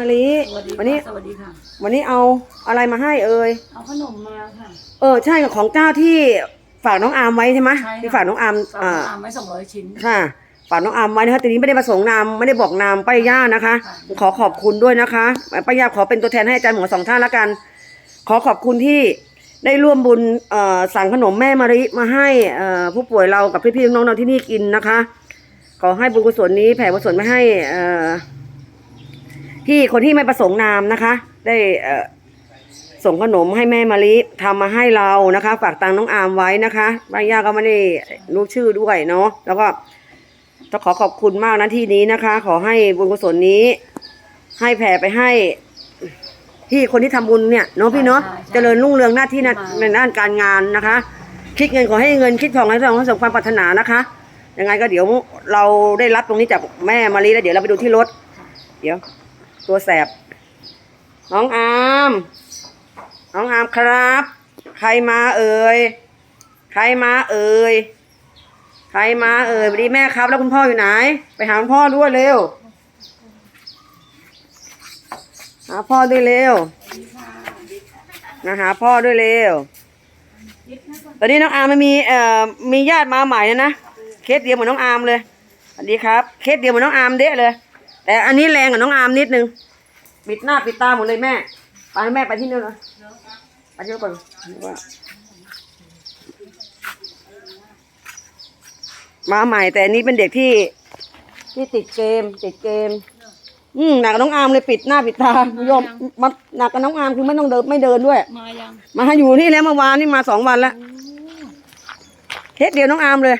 มะลิสวัสดีวันนี้ค่ะสวัสดีค่ะ วันนี้เอาอะไรมาให้เอ่ยเอาขนมมาค่ะ เออใช่ของเจ้าที่ฝากน้องอาร์มไว้ใช่ไหมใช่ค่ะ ที่ฝากน้องอาร์มฝากอ่าตามไว้สองร้อยชิ้น ค่ะฝากน้องอาร์มไว้นะคะทีนี้ไม่ได้ประสงค์นามไม่ได้บอกนามป้ายย่านะคะ ค่ะ ขอขอบคุณด้วยนะคะป้ายาขอเป็นตัวแทนให้อาจารย์หมอสองท่านละกัน ขอขอบคุณที่ได้ร่วมบุญเอ่อสั่งขนมแม่มาริมาให้เอ่อผู้ป่วยเรากับพี่ๆน้องๆเราที่นี่กินนะคะ ขอให้บุญกุศลนี้แผ่กุศลมาให้เอ่อ พี่คนที่ไม่ประสงค์นามนะคะ ได้เอ่อส่งขนมให้แม่มาริทำมาให้เรานะคะ ฝากตังค์น้องอาร์มไว้นะคะป้ายาก็ไม่ได้รู้ชื่อด้วยเนาะแล้วก็ต้องขอขอบคุณมากนะที่นี้นะคะ ขอให้บุญกุศลนี้ ให้แผ่ไปให้ที่คนที่ทำบุญเนี่ยเนาะพี่เนาะใช่ใช่เจริญรุ่งเรืองหน้าที่ในมาในด้านการงานนะคะ คิดเงินขอให้เงินคิดทองให้ทองให้สมความปรารถนานะคะยังไงก็เดี๋ยวเราได้รับตรงนี้จากแม่มารีแล้วเดี๋ยวเราไปดูที่รถเดี๋ยว ตัวแสบ น้องอามน้องอามครับ ใครมาเอ่ย ใครมาเอ่ย ใครมาเอ่ยสวัสดีแม่ครับ แล้วคุณพ่ออยู่ไหน ไปหาคุณพ่อด้วยเร็ว หาพ่อด้วยเร็วนะหาพ่อด้วยเร็ว ตอนนี้น้องอาร์มมันมีเอ่อมีญาติมาใหม่แล้วนะ เคสเดียวเหมือนน้องอาร์มเลย สวัสดีครับ เคสเดียวเหมือนน้องอาร์มเดะเลย แต่อันนี้แรงกว่าน้องอาร์มนิดนึงปิดหน้าปิดตาหมดเลยแม่ไปให้แม่ไปที่นู่นเลยไปที่นู่นก่อนว่ามาใหม่แต่อันนี้เป็นเด็กที่ที่ติดเกมติดเกม อืมหนักกว่าน้องอาร์มเลยปิดหน้าปิดตาคุณโยมมันหนักกับน้องอาร์มคือไม่ต้องเดินไม่เดินด้วย มายังมาอยู่นี่แล้วเมื่อวานนี่มาสองวันแล้วเคสเดียวน้องอาร์มเลย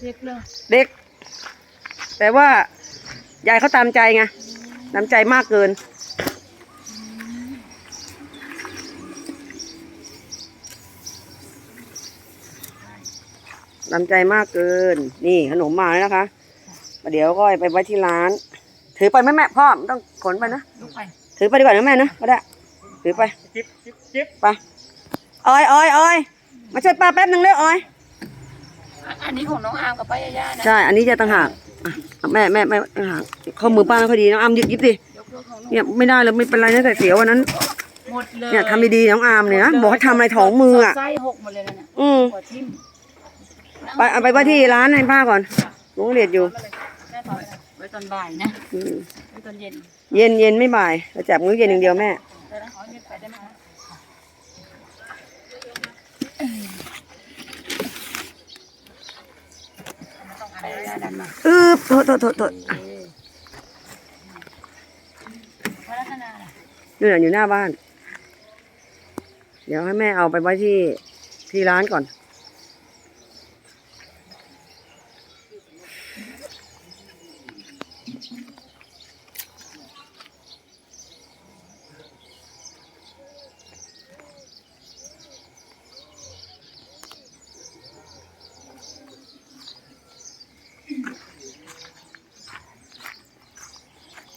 เรียกเลยเด็ก แต่ว่า ยายเขาตามใจไงตามใจมากเกินตามใจมากเกิน นี่ขนมมาแล้วนะคะเดี๋ยวก็ไปไว้ที่ร้าน ถือไปไหมแม่พ่อไม่ต้องขนไปนะลุกไปถือไปดีกว่านะแม่นะก็ได้ ถือไปจิ๊บจิ๊บจิ๊บไปออยออยออยมาช่วยป้าแป๊บหนึ่งเลยออย อันนี้ของน้องอาร์มกับป้ายาย่านะใช่ อันนี้จะต่างหากอะ แม่แม่แม่ต่างหากข้อมือป้าไม่ค่อยดีน้องอามหยิบหยิบดิยกเลิกของน้องเนี่ยไม่ได้เลยไม่เป็นไรนะแต่เสียววันนั้นหมดเลยเนี่ยทำดีๆน้องอามเนี่ยนะบอกให้ทำอะไรท้องมืออะไส้หกหมดเลยนะเนี่ยอืมหัวทิ่มไปเอาไปไว่าที่ร้านให้ป้าก่อนหนูเรียนอยู่แม่ถอยไว้ตอนบ่ายนะอืมไว้ตอนเย็น เย็นเย็นไม่บ่ายเราจับมื้อเย็นอย่างเดียวแม่ได้นะขอเงินไปได้ไหมคะไม่ ต้องอะไรนะดันมาอือโทษโทษโทษโทษพัฒนาล่ะนี่แหละอยู่หน้าบ้าน เดี๋ยวให้แม่เอาไปไว้ที่ที่ร้านก่อน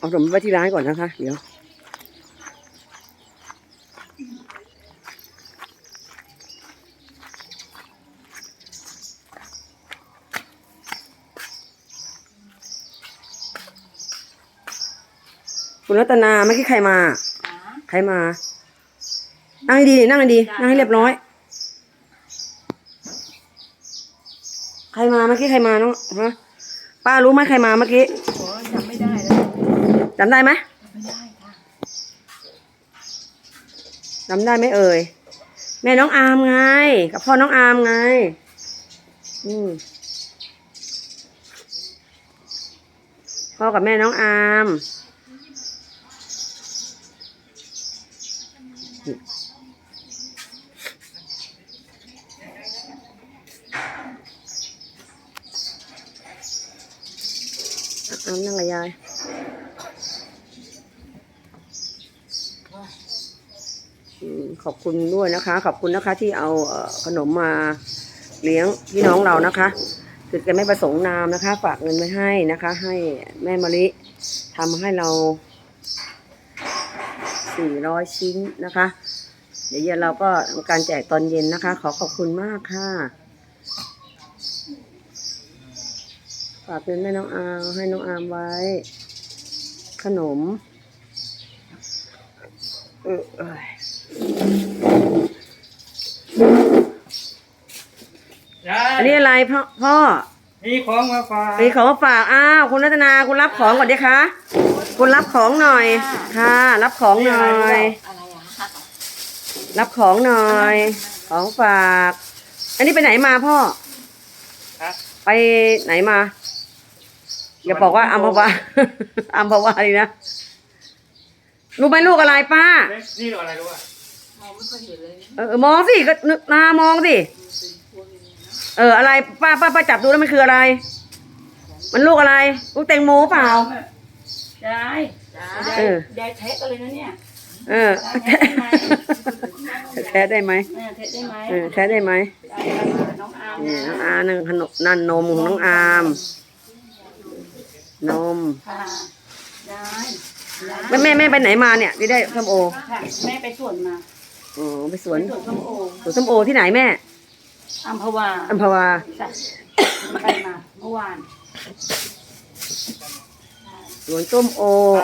เอาสมไว้ที่ร้านก่อนนะคะ เดี๋ยวคุณรัตนาเมื่อกี้ใครมา ใครมา นั่งให้ดี นั่งให้ดี นั่งให้เรียบร้อย ใครมาเมื่อกี้ใครมาน้องฮะป้ารู้ไหมใครมาเมื่อกี้ โอ้ยจำไม่ได้แล้ว จำได้ไหมไม่ได้ค่ะจำได้ไหมเอ่ย แม่น้องอามไง กับพ่อน้องอามไง อืมพ่อกับแม่น้องอามอามนั่งกับยาย อืม ขอบคุณด้วยนะคะ ขอบคุณนะคะที่เอาขนมมาเลี้ยงพี่น้องเรานะคะคือแกไม่ประสงค์นามนะคะ ฝากเงินไว้ให้นะคะ ให้แม่มะลิทำให้เราสี่ร้อยชิ้นนะคะ เดี๋ยวเย็นเราก็ทำการแจกตอนเย็นนะคะ ขอขอบคุณมากค่ะฝากเงินแม่น้องอามให้น้องอามไว้ ขนม เออเอ้ยยายอันนี้อะไรพ่อพ่อมีของมาฝากมีของมาฝากอ้าวคุณรัตนาคุณรับของก่อนดิคะคุณรับของหน่อย ค่ะ รับของหน่อยอะไรอะรับของหน่อย ของฝาก อันนี้ไปไหนมาพ่อฮะไปไหนมาอย่าบอกว่าอัมพวาอัมพวาเลยนะ รู้ไหมลูกอะไรป้าเอ๊ะนี่อะไรรู้อะมองไม่ค่อยเห็นเลยเออมองสิก็นึกนามองสิ เอออะไรป้าป้าป้าจับดูแล้วมันคืออะไร มันลูกอะไร ลูกแตงโมเปล่า ยายเออ ยายเทสกันเลยนะเนี่ยเออแท้ได้ไหมแม่เทสได้ไหมเออแท้ได้ไหมได้ค่ะน้องอาร์มนี่น้องอานั่งขนมนั่นนมของน้องอาม นมค่ะยาย ยายแม่แม่แม่ไปไหนมาเนี่ยที่ได้ส้มโอค่ะแม่ไปสวนมาอ๋อไปสวนสวนส้มโอสวนส้มโอที่ไหนแม่อัมพวาอัมพวาจ้ะไปมาเมื่อวานสวนส้มโอ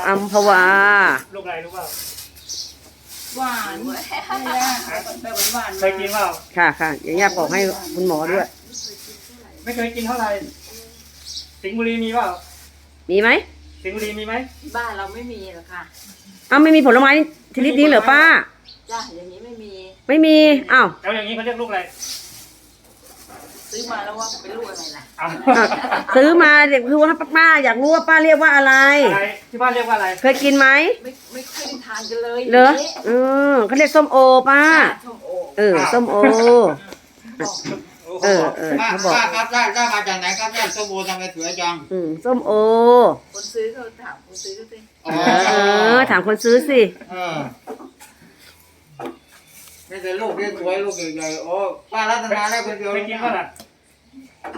อัมพวาลูกอะไรรู้เปล่าหวานไม่ยากแบบหวานๆเคยกินเปล่าค่ะค่ะอย่างนี้ยบอกให้คุณหมอด้วย ไม่เคยกินเท่าไหร่สิงห์บุรีมีเปล่ามีไหม สิงห์บุรีมีไหมบ้านเราไม่มีหรอกค่ะอ้าวไม่มีผลไม้ชนิดนี้เหรอป้า จ้ะอย่างนี้ไม่มี ไม่มีอ้าวแล้วอย่างนี้เขาเรียกลูกอะไรซื้อมาแล้วว่าเป็นลูกอะไรล่ะอ้าวอ้าวซื้อมาเด็กคือว่าป้าอยากรู้ว่าป้าเรียกว่าอะไร อะไรที่บ้านเรียกว่าอะไรเคยกินไหมไม่ไม่ค่อยได้ทานกันเลยเหรอเออเขาเรียกส้มโอป้าส้มโอเออส้มโอ เออเออป้าเขาบอก ป้าครับได้ได้มาจากไหนครับได้ส้มโอทำไมสวยจังอืมส้มโอ คนซื้อเขาถามคนซื้อก็สิอ๋อเออ ถามคนซื้อสิ เออไม่ใช่ลูกที่สวยลูกใหญ่ๆโอ้ป้ารัตนาได้คนเดียวเคยกินเปล่าล่ะ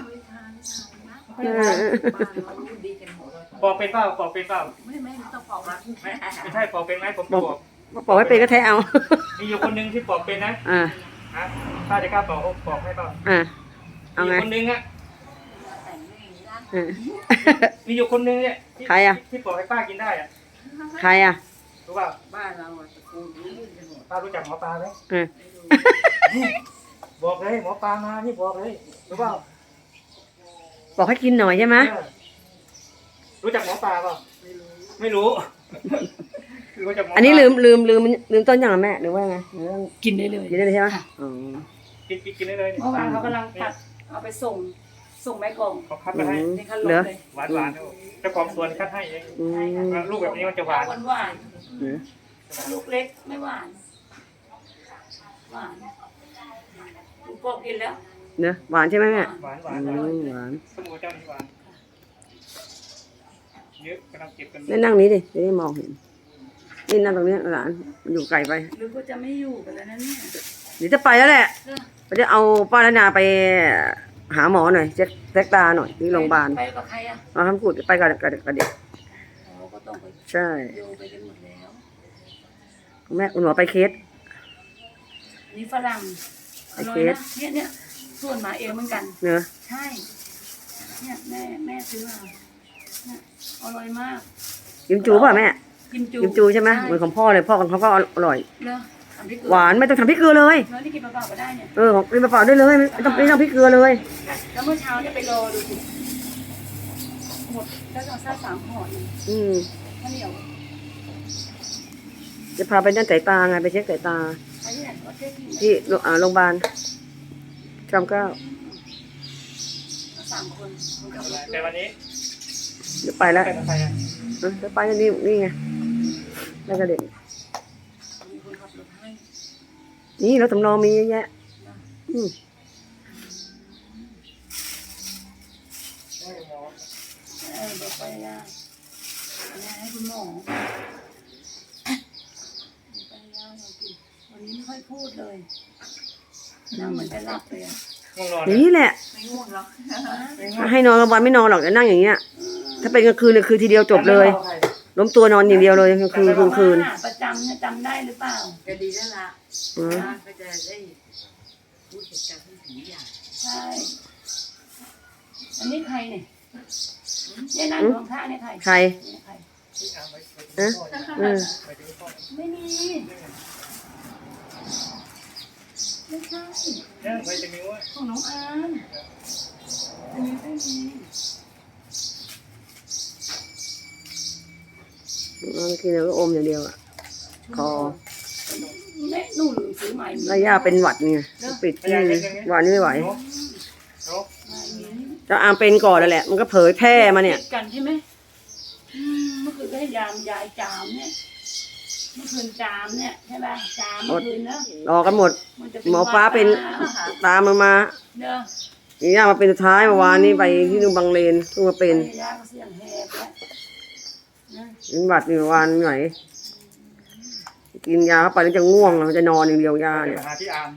ไม่ทานทานนะเออบ้านเรารู้ดีกันหมดเลยปอกเป็นเปล่าปอกเป็นเปล่าไม่ไม่ต้องบอกมาไม่ไม่ใช่ปอกเป็นไหมผมบอกบอกบอกให้เป็นก็แท้เอา มีอยู่คนหนึงที่ปอกเป็นนะอ่า ฮะ ป้าจะกล้าปอกปอกให้เปล่าอ่าเอามีอไงยู่คนหนึงอะแต่งเรื่องนี้นะเออ มีอยู่คนหนึงเนี่ยที่ใครอะ ที่ปอกให้ป้ากินได้อะใครอะรู้เปล่าบ้านเราอะตระกูลรู้ดีกันหมดป้ารู้จักหมอปลาไหมเออบอกเลยหมอปลามานี่บอกเลยรู้เปล่าบอกให้กินหน่อยใช่ไหมเออรู้จักหมอปลาเปล่าไม่รู้ คือรู้จักหมอปลาอันนี้ลืมลืมลืมลืมต้นยังอะแม่หรือว่าไงหรือว่ากินได้เลย กินได้เลยใช่ไหมอ๋อกินกินกินได้เลยเมื่อวานเขากำลังตัดเอาไปส่งส่งแม่กล่องเขาคัดมาให้อืมในคันรเหลืถอเลยหวานหวานๆเจ้าของสวนคัดให้เองอืมลูกแบบนี้มันจะหวานหวานหวานเหลือๆลูกเล็กไม่หวานหวานลูกโป่งกินแล้วเนอะหวานใช่ไหมแม่หวานหอืวานมหวานสมุนเจ้านี่หวานเยอะกำลังเก็บกันได้นั่งนี้ดิจะได้มองเห็น นี่นั่งตรงนี้หลานมันอยู่ไกลไปหรือว่าจะไม่อยู่กันแล้วนะเนี่ยเดี๋ยวจะไปแล้วแหละเออเราจะเอาป้ารัตนาไปหาหมอหน่อยเช็คเช็คตาหน่อยที่โรงพยาบาลไปกับใครอะมาคำพูดไปกับกับกับเด็กเราก็ต้องไปใช่โยไปกันหมดแล้วคุณแม่คุณหมอไปเคส นี่ฝรั่งอโอร่อเคยนะเนี่ยเนี่ยส่วนหมาเองเหมือนกัน เนอะใช่ เนี่ยแม่แม่ซื้อมาเนี่ยอร่อยมาก กิมจูป่ะแม่ กิมจูกิมจูใช่ไหมเหมือนของพ่อเลยพ่อของเขาก็อร่อย เนอะทำพริกเกลือหวานไม่ต้องทำพริกเกลือเลยแล้วนี่กินเปล่าๆก็ได้เนี่ย เออของกินเปล่าๆได้เลยไม่ต้องไม่ต้องพริกเกลือเลย แล้วเมื่อเช้าเนี่ยไปรอดูสิหมดแล้วเราซาสามห่อหนึ่งอืมข้าวเหนียวจะพาไปนั่นสายตาไงไปเช็คสายตาไปที่ไหนก็เจ๊ที่ที่โรงอ่าโรงพยาบาลจอมเกล้าสามคนคนขับรถแต่วันนี้เดี๋ยวไปแล้วไปกับใครอะเออจะไปแล้วนี่นี่ไง แล้วก็เด็กมีคนขับรถให้นี่รถสำรองมีเยอะแยะอืมเออเดี๋ยวไปอะอันนี้ให้คุณหมอไปย่าเรากินวันนี้ไม่ค่อยพูดเลยนั่งเหมือนจะหลับเลยอะง่วงนอนนี่แหละ ไม่ง่วงหรอกให้นอนกลางวันไม่นอนหรอกจะนั่งอย่างเงี้ย ถ้าเป็นกลางคืนเนี่ยคือทีเดียวจบเลยอาใคร ล้มตัวนอนอย่างเดียวเลยกลางคืนกลงคืนประจำนะจำได้หรือเปล่าจะดีแล้วล่ะก็จะได้พูดเหตุผีอย่างใช่อันนี้ใครเนี่ยเนี่ยนั่งรองพระเนี่ยใครใครไม่มีไม่ใช่ของน้องอามอันนี้ไม่มี บางทีเราก็อมอย่างเดียวอะคอแม่หนูลืมซื้อใหม่แล้วย่าเป็นหวัดไงปิดที่หวานไม่ไหวหนูหนูเจะอามเป็นก่อนแล้วแหละ มันก็เผยแพร่มาเนี่ยติดกันใช่ไหมอืมเมื่อคืนก็ให้ยามยายจามเนี่ยเมื่อคืนจามเนี่ยใช่ไหมจามเมื่อคืนนะรอกันหมดมันจะหมอฟ้าเป็นตามมามาเด้อย่ามาเป็นสุดท้ายเมื่อวานนี้ไปที่นู่นบางเลนเพิ่งมาเป็นยาก็เสียงแหบแล้ว นะเป็นหวัดอยู่เมื่อวานไม่ไหวกินยาเข้าไปแล้วจะง่วงแล้วมันจะนอนอย่างเดียวยาเดี๋เนี่ยวยหาที่อาร์ม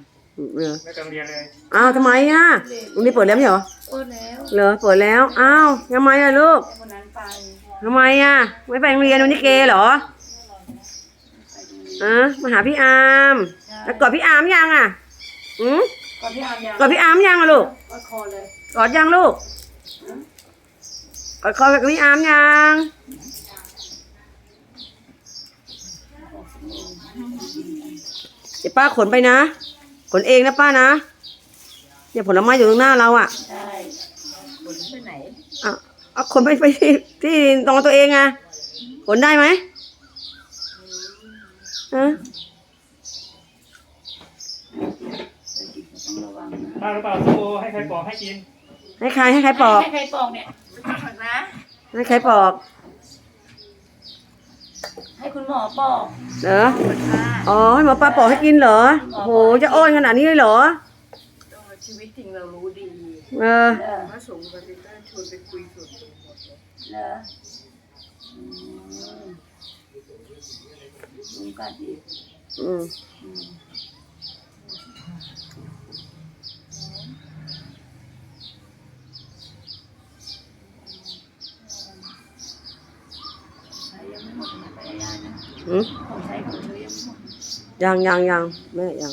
เออไม่ต้องเรียนเลยอ้าวทำไมอะลุงนี่เปิดแล้วไม่ใช่เหรอโอ้แล้วเหรอเปิดแล้วอ้าวทำไมอะลูกไอ้คนนั้นไปทำไมอะ ไม่ไปโรงเรียนวันนี้เกย์เหรอไปดูอะมาหาพี่อาร์มแล้วกอดพี่อาร์มยังอะอืมก่อนที่อามยากอดพี่อาร์มยังอะลูกก็คอเลยกอดยังลูกกอดคอกับพี่อาร์มยัง เดี๋ยวป้าขนไปนะ ขนเองนะป้านะเนี่ยผลไม้อยู่ตรงหน้าเราอะได้ขนไปไหนอะเอาขนไปไปที่ที่ตรงตัวเองอะขนได้ไหมฮะต้องระวังนะป้าหรือเปล่าส้มโอให้ใครปอกให้กิน ให้ใครให้ใครปอก ให้ใครปอกเนี่ยนะให้ใครปอก ให้คุณหมอปอกเหรอค่ะอ๋อให้หมอปลาปอกให้กินเหรอโอ้โหจะอ้อนขนาดนี้เลยเหรอตัวชีวิตจริงเรารู้ดีเออเด้อพระสงฆ์ปฏิบัติชวนไปคุยส่วนตัวหมดเลยเด้ออืมรู้กันดีอืมอืม ยังยังยังไม่ยังแม่ยัง